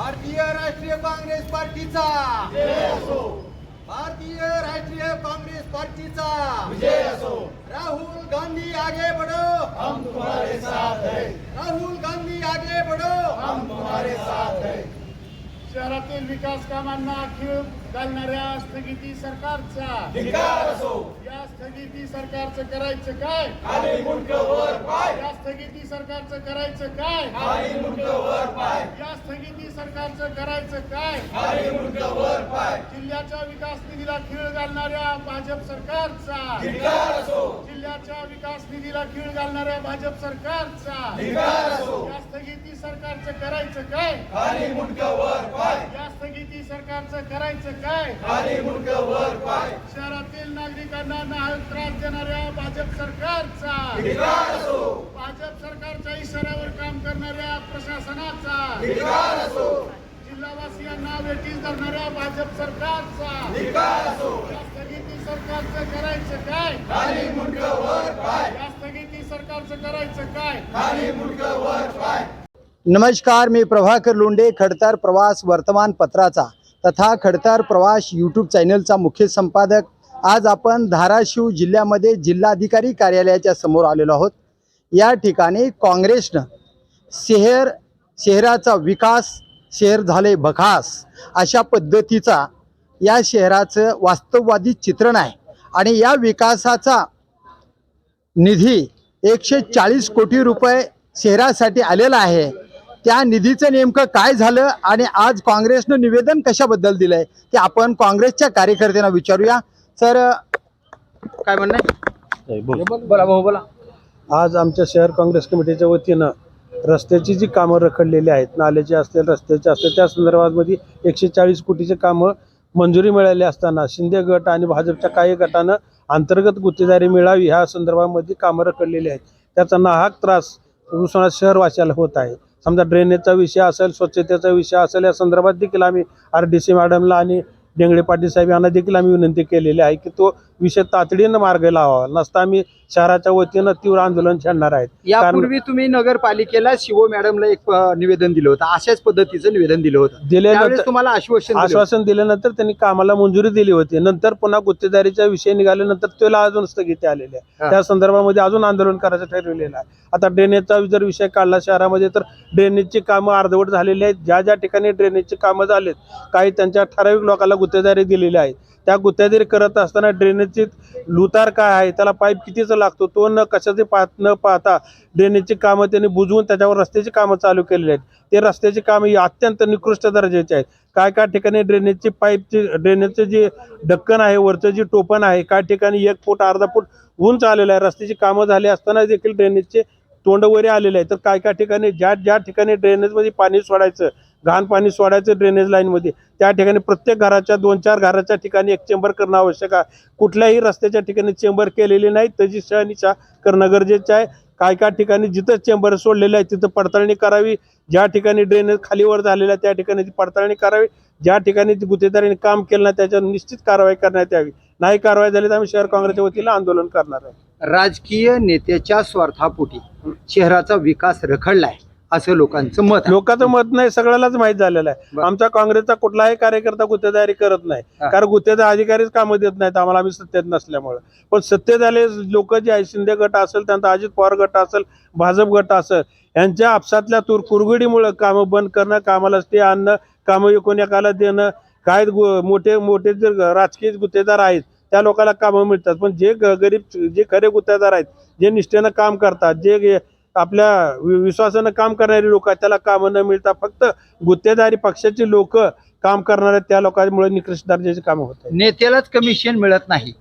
भारतीय राष्ट्रीय काँग्रेस पार्टीचा. भारतीय राष्ट्रीय काँग्रेस पार्टीचा. राहुल गांधी आगे बढ़ो. हम तुम्हारे साथ हैं. राहुल गांधी आगे बढ़ो. हम तुम्हारे साथ हैं. शहरातील विकास कामांना खीळ घालणाऱ्या स्थगिती सरकारचा. या स्थगिती सरकारचं करायचं काय? या स्थगिती सरकारचं करायचं काय? या स्थगिती सरकारचं करायचं काय? जिल्ह्याच्या विकास निधीला खीळ घालणाऱ्या भाजप सरकारचा. जिल्ह्याच्या विकास निधीला खीळ घालणाऱ्या भाजप सरकारचा. या स्थगिती सरकारचं करायचं काय? या स्थगिती सरकारचं करायचं काय? शहरातील नागरिकांना नाहक त्रास देणाऱ्या भाजप सरकारचा. भाजप सरकारच्या इशाऱ्यावर काम करणाऱ्या प्रशासनाचा. जिल्हावासियांना वेठीस धरणाऱ्या भाजप सरकारचा. सरकारचं करायचं काय? या स्थगिती सरकारचं करायचं काय? नमस्कार मी प्रभाकर लोंढे खडतर प्रवास वर्तमानपत्राचा तथा खडतर प्रवास यूट्यूब चॅनलचा मुख्य संपादक. आज आपण धाराशिव जिल्ह्यामध्ये जिल्हाधिकारी कार्यालयाच्या समोर आलेलो आहोत. या ठिकाणी काँग्रेसनं शहर शहराचा विकास शहर झाले बखास अशा पद्धतीचा या शहराचं वास्तववादी चित्रण आहे. आणि या विकासाचा निधी एकशे चाळीस कोटी रुपये शहरासाठी आलेला आहे. त्या निधीचं नेमकं काय झालं आणि आज काँग्रेसनं निवेदन कशाबद्दल दिलंय ते आपण काँग्रेसच्या कार्यकर्त्यांना विचारूया. सर काय म्हणणं आहे? बोला. भाऊ बोला. आज आमच्या शहर काँग्रेस कमिटीच्या वतीनं रस्त्याची जी कामं रखडलेली आहेत नाल्याची असतील रस्त्याची असतील त्या संदर्भामध्ये एकशे चाळीस कोटीचे कामं मंजुरी मिळाली असताना शिंदे गट आणि भाजपच्या काही गटानं अंतर्गत गुत्तेदारी मिळावी ह्या संदर्भामध्ये कामं रखडलेली आहेत. त्याचा नाहक त्रास दुसरा शहरवासियाला होत आहे. समजा ड्रेनेजचा विषय असेल स्वच्छतेचा विषय असेल या संदर्भात देखील आम्ही आर डी सी मॅडमला आणि डेंगळे पाटील साहेब यांना देखील आम्ही विनंती केलेली आहे की तो विषय तातडीनं मार्ग लावावा. नसता आम्ही शहराच्या वतीनं तीव्र आंदोलन छेडणार आहेत. यापूर्वी तुम्ही नगरपालिकेला शिवो मॅडमला एक अ, निवेदन दिलं होतं. अशाच पद्धतीचं निवेदन दिलं होतं. त्यावेळेस दिल्यानंतर तुम्हाला आश्वासन दिलं होतं. आश्वासन दिल्यानंतर त्यांनी कामाला मंजुरी दिली होती. नंतर पुन्हा गुत्तेदारीचा विषय निघाल्यानंतर त्याला अजून स्थगिती आलेली हा. आहे त्या संदर्भामध्ये अजून आंदोलन करायचं ठरवलेलं आहे. आता ड्रेनेजचा जर विषय काढला शहरामध्ये तर ड्रेनेजची कामं अर्धवट झालेली आहेत. ज्या ज्या ठिकाणी ड्रेनेजची कामं झालीत काही त्यांच्या ठराविक लोकांना गुत्तेदारी दिलेली आहे. त्या गुत्यादीर करत असताना ड्रेनेजची लुतार काय आहे? त्याला पाईप कितीचा लागतो? तो न कशाचे पाहत न पाहता ड्रेनेजची कामं त्यांनी बुजवून त्याच्यावर रस्त्याची कामं चालू केलेली आहेत. ते रस्त्याची कामं ही अत्यंत निकृष्ट दर्जाची आहेत. काय काय ठिकाणी ड्रेनेजची पाईपची ड्रेनेजचं जे ढक्कन आहे वरचं जे टोपण आहे काय ठिकाणी एक फूट अर्धा फूट उंच आलेलं आहे. रस्त्याची कामं झाली असताना देखील ड्रेनेजचे तोंड वगैरे आलेले आहे तर काय काय ठिकाणी ज्या ज्या ठिकाणी ड्रेनेजमध्ये पाणी सोडायचं घाण पाणी सोडायचं ड्रेनेज लाईनमध्ये त्या ठिकाणी प्रत्येक घराच्या दोन चार घराच्या ठिकाणी एक चेंबर करणं आवश्यक आहे. कुठल्याही रस्त्याच्या ठिकाणी चेंबर केलेली नाही त्याची शहानिशा करणं गरजेचं आहे. काय काय ठिकाणी जिथं चेंबर सोडलेले आहे तिथं पडताळणी करावी. ज्या ठिकाणी ड्रेनेज खालीवर झालेलं आहे त्या ठिकाणी ती पडताळणी करावी. ज्या ठिकाणी ती गुत्तेदारीने काम केलं नाही त्याच्यावर निश्चित कारवाई करण्यात यावी. नाही कारवाई झाली तर आम्ही शहर काँग्रेसच्या वतीला आंदोलन करणार आहे. राजकीय नेत्याच्या स्वार्थापोटी शहराचा विकास रखडलाय. असं लोकांचं मत आहे. लोकांचं मत नाही सगळ्यालाच माहीत झालेलं आहे बरं. आमचा काँग्रेसचा कुठलाही कार्यकर्ता गुत्तेदारी करत नाही हा. कारण गुत्तेदार अधिकारीच कामं देत नाहीत आम्हाला आम्ही सत्तेत नसल्यामुळे पण सत्तेत आले लोक जे आहे शिंदे गट असेल त्यांचा अजित पवार गट असेल भाजप गट असेल यांच्या आपसातल्या तुर कुरगुडीमुळे कामं बंद करणं कामाला स्टे आणणं कामं एकूण एकाला देणं काय गु- मोठे मोठे जे राजकीय गुत्तेदार आहेत त्या लोकांना कामं मिळतात पण जे ग- गरीब जे खरे गुत्तेदार आहेत जे निष्ठेनं काम करतात जे गे- आपल्या वि- विश्वासानं काम करणारी लोक आहेत. त्याला कामं न मिळता फक्त गुत्तेदारी पक्षाची लोक काम करणारे त्या लोकांमुळे निकृष्ट दर्जाची कामं होत नेत्यालाच कमिशन मिळत नाही.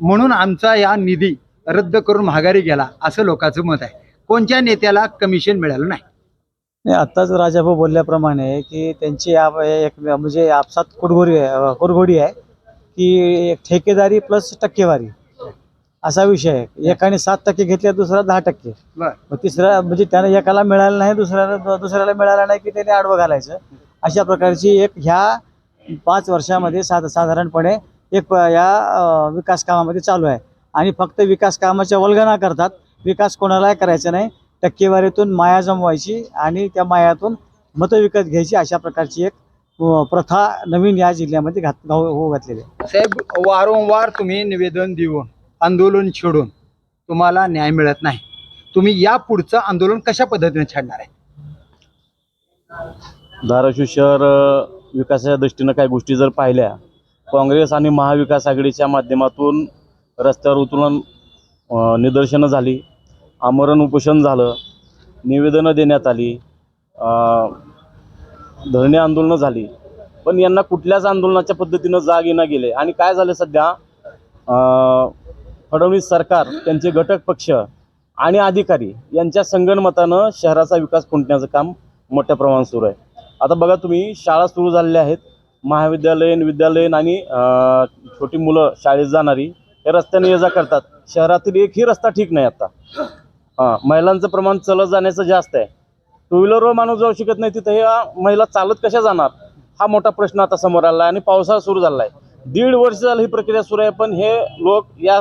म्हणून आमचा या निधी रद्द करून माघारी गेला असं लोकांचं मत आहे. कोणत्या नेत्याला कमिशन मिळालं नाही? नाही आत्ताच राजाभाऊ बोलल्याप्रमाणे की त्यांची आप- एक म्हणजे आपसात कुरघोडी आहे कुरघोडी आहे की एक ठेकेदारी प्लस टक्केवारी. असा विषय आहे. एकाने सात टक्के घेतले दुसरा दहा टक्के. मग तिसरा म्हणजे त्याने एकाला मिळालं नाही दुसऱ्याला दुसऱ्याला मिळालं नाही की त्याने आडवं घालायचं. अशा प्रकारची एक ह्या पाच वर्षामध्ये साध साधारणपणे एक या विकास कामामध्ये चालू आहे. आणि फक्त विकास कामाच्या वल्गना करतात. विकास कोणालाही करायचा नाही. टक्केवारीतून माया जमवायची आणि त्या मायातून मतं विकत घ्यायची अशा प्रकारची एक प्रथा नवीन या जिल्ह्यामध्ये घात घाव- हो घातलेली आहे. साहेब वारंवार तुम्ही निवेदन देऊन आंदोलन छेडून तुम्हाला न्याय मिळत नाही. तुम्ही या पुढचं आंदोलन कशा पद्धतीने छेडणार आहे? धाराशिव शहर विकासाच्या दृष्टीनं काही गोष्टी जर पाहिल्या काँग्रेस आणि महाविकास आघाडीच्या माध्यमातून रस्त्यावर उतरून निदर्शनं झाली आमरण उपोषण झालं निवेदनं देण्यात आली धरणे आंदोलनं झाली पण यांना कुठल्याच आंदोलनाच्या पद्धतीनं जाग येणं गेले. आणि काय झालं सध्या? फडणवीस सरकार त्यांचे घटक पक्ष आणि अधिकारी यांच्या संगणमतानं शहराचा विकास खुंटण्याचं काम मोठ्या प्रमाणात सुरू आहे. आता बघा तुम्ही शाळा सुरू झालेल्या आहेत. महाविद्यालयीन विद्यालयीन आणि छोटी मुलं शाळेत जाणारी हे रस्त्याने ये जा करतात. शहरातील एकही रस्ता ठीक नाही आता. हां महिलांचं प्रमाण चलत जाण्याचं जास्त आहे. टू व्हीलरवर माणूस जाऊ शकत नाही तिथं. महिला चालत कशा जाणार? हा मोठा प्रश्न आता समोर आला आहे आणि पावसाळा सुरू झाला आहे. दीड वर्ष झालं ही प्रक्रिया सुरू आहे पण हे लोक या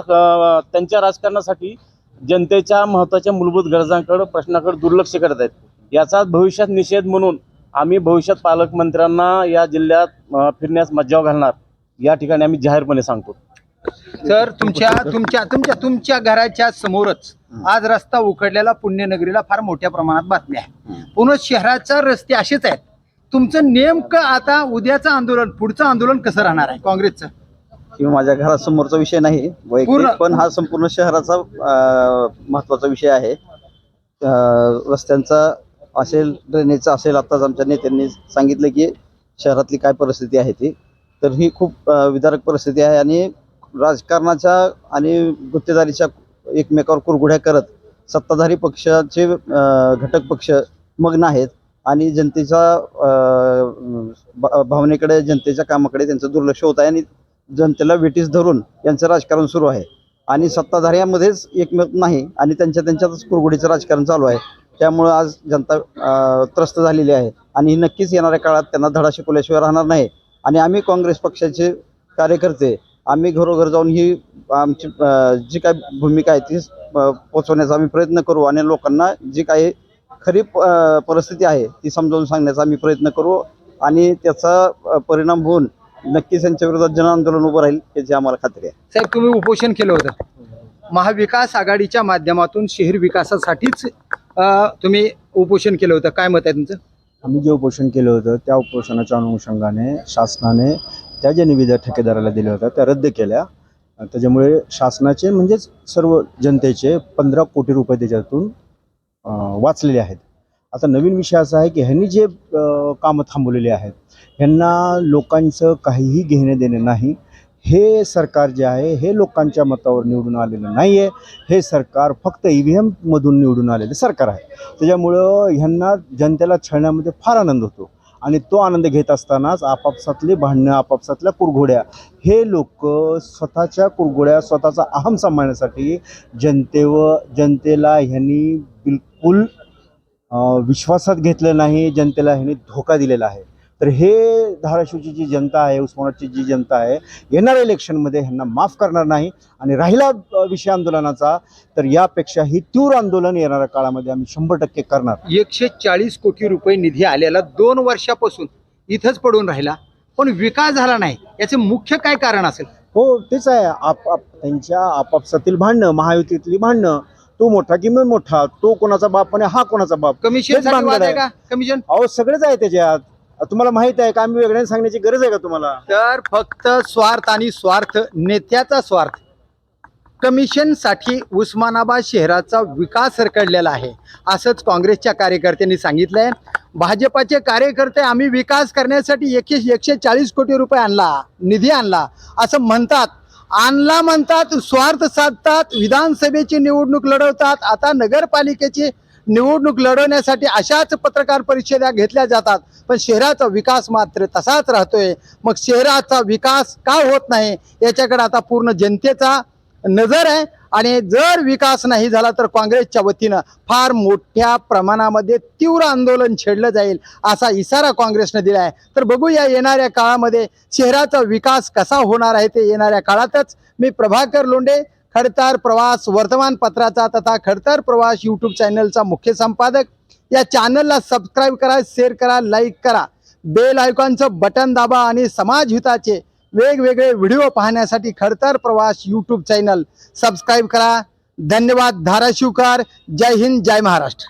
त्यांच्या राजकारणासाठी जनतेच्या महत्त्वाच्या मूलभूत गरजांकडे प्रश्नाकडे दुर्लक्ष करत आहेत. याचा भविष्यात निषेध म्हणून आम्ही भविष्यात पालकमंत्र्यांना या जिल्ह्यात फिरण्यास मज्जाव घालणार या ठिकाणी आम्ही जाहीरपणे सांगतो. तर तुमच्या तुमच्या तुमच्या तुमच्या घराच्या समोरच आज रस्ता उखडलेला पुण्यनगरीला फार मोठ्या प्रमाणात बातमी आहे पुन्हा शहराचा रस्ते असेच आहेत. तुमचं नेमकं आता उद्याचं आंदोलन पुढचं आंदोलन कसं राहणार आहे काँग्रेसचं? किंवा माझ्या घरासमोरचा विषय नाही वैयक्तिक पण हा संपूर्ण शहराचा अं, महत्त्वाचा विषय आहे. रस्त्यांचा असेल ड्रेनेजचा असेल आत्ताच आमच्या नेत्यांनी सांगितलं की शहरातली काय परिस्थिती आहे ती. तर ही खूप विदारक परिस्थिती आहे आणि राजकारणाच्या आणि गुत्तेदारीच्या एकमेकावर कुरघुड्या करत सत्ताधारी पक्षाचे घटक पक्ष मग्न आहेत. आणि जनतेच्या भावनेकडे जनतेच्या कामाकडे त्यांचं दुर्लक्ष होत आहे आणि जनतेला वेटीस धरून यांचं राजकारण सुरू आहे. आणि सत्ताधाऱ्यामध्येच एकमत नाही आणि त्यांच्या त्यांच्यातच कुरगुडीचं राजकारण चालू आहे. त्यामुळं आज जनता त्रस्त झालेली आहे आणि ही नक्कीच येणाऱ्या काळात त्यांना धडा शिकवल्याशिवाय राहणार नाही. आणि आम्ही काँग्रेस पक्षाचे कार्यकर्ते आम्ही घरोघर जाऊन ही आमची जी काय भूमिका आहे ती पोचवण्याचा आम्ही प्रयत्न करू आणि लोकांना जी काही खरी परिस्थिती आहे ती समजावून सांगण्याचा आम्ही प्रयत्न करू आणि त्याचा परिणाम होऊन नक्कीच यांच्या विरोधात जन आंदोलन उभं राहील याची आम्हाला खात्री आहे. साहेब तुम्ही उपोषण केलं होतं. महाविकास आघाडीच्या माध्यमातून शहर विकासासाठीच तुम्ही उपोषण केलं होतं. काय मत आहे तुमचं? आम्ही जे उपोषण केलं होतं त्या उपोषणाच्या अनुषंगाने शासनाने त्या ज्या निविदा ठेकेदाराला दिल्या होत्या त्या रद्द केल्या. त्याच्यामुळे शासनाचे म्हणजेच सर्व जनतेचे पंधरा कोटी रुपये त्याच्यातून अ, वाचलेले आहेत. आता नवीन विषय असा आहे की ह्यांनी जे कामं थांबवलेली आहेत ह्यांना लोकांचं काहीही घेणं देणं नाही. हे सरकार जे आहे हे लोकांच्या मतावर निवडून आलेलं नाही आहे हे सरकार फक्त ई व्ही एममधून निवडून आलेलं सरकार आहे. त्याच्यामुळं ह्यांना जनतेला छळण्यामध्ये फार आनंद होतो. आणि तो आनंद घेत असतानाच आपापसातले भांडणं आपापसातल्या कुरघोड्या हे लोक स्वतःच्या कुरघोड्या स्वतःचा अहम सांभाळण्यासाठी जनतेव जनतेला ह्यांनी बिलकुल विश्वासात घेतलं नाही जनतेला ह्यांनी धोका दिलेला आहे. तर हे धाराशिवची जी जनता आहे उस्मानाबादची जी जनता आहे येणाऱ्या इलेक्शनमध्ये ह्यांना माफ करणार नाही आणि राहिला विषय आंदोलनाचा तर यापेक्षाही तीव्र आंदोलन येणाऱ्या काळामध्ये आम्ही शंभर टक्के करणार. एकशे चाळीस कोटी रुपये निधी आलेला दोन वर्षापासून इथंच पडून राहिला पण विकास झाला नाही. याचे मुख्य काय कारण असेल? हो तेच आहे. आप त्यांच्या आपापसातील भांडणं महायुतीतली भांडणं तो मोठा की मी मोठा तो कोणाचा बाप आणि हा कोणाचा बाप? कमिशन भानगड आहे. का? कमिशन अहो सगळेच आहे त्याच्यात. तुम्हाला माहीत आहे का? आम्ही वेगळ्याने सांगण्याची गरज आहे का तुम्हाला? तर फक्त स्वार्थ आणि स्वार्थ नेत्याचा स्वार्थ. कमिशनसाठी उस्मानाबाद शहराचा विकास रखडलेला आहे. असंच काँग्रेसच्या कार्यकर्त्यांनी सांगितलंय. भाजपाचे कार्यकर्ते आम्ही विकास करण्यासाठी एकशे एकशे चाळीस कोटी रुपये आणला निधी आणला. असं म्हणतात. आणला म्हणतात स्वार्थ साधतात विधानसभेची निवडणूक लढवतात. आता नगरपालिकेची निवडणूक लढवण्यासाठी अशाच पत्रकार परिषदा घेतल्या जातात. पण शहराचा विकास मात्र तसाच राहतोय. मग शहराचा विकास का होत नाही? याच्याकडे आता पूर्ण जनतेचा नजर आहे. आणि जर विकास नाही झाला तर काँग्रेसच्या वतीनं फार मोठ्या प्रमाणामध्ये तीव्र आंदोलन छेडलं जाईल असा इशारा काँग्रेसनं दिला आहे. तर बघूया येणाऱ्या काळामध्ये शहराचा विकास कसा होणार आहे ते येणाऱ्या काळातच मी प्रभाकर लोंढे खडतार प्रवास वर्तमानपत्राचा तथा खडतार प्रवास यूट्यूब चॅनलचा मुख्य संपादक. या चॅनलला सबस्क्राईब करा शेअर करा लाईक करा. बेल आयकॉनचं बटन दाबा आणि समाजहिताचे वेगवेगळे व्हिडिओ पाहण्यासाठी खडतर प्रवास यूट्यूब चॅनल सबस्क्राईब करा. धन्यवाद धाराशिवकर. जय हिंद जय महाराष्ट्र.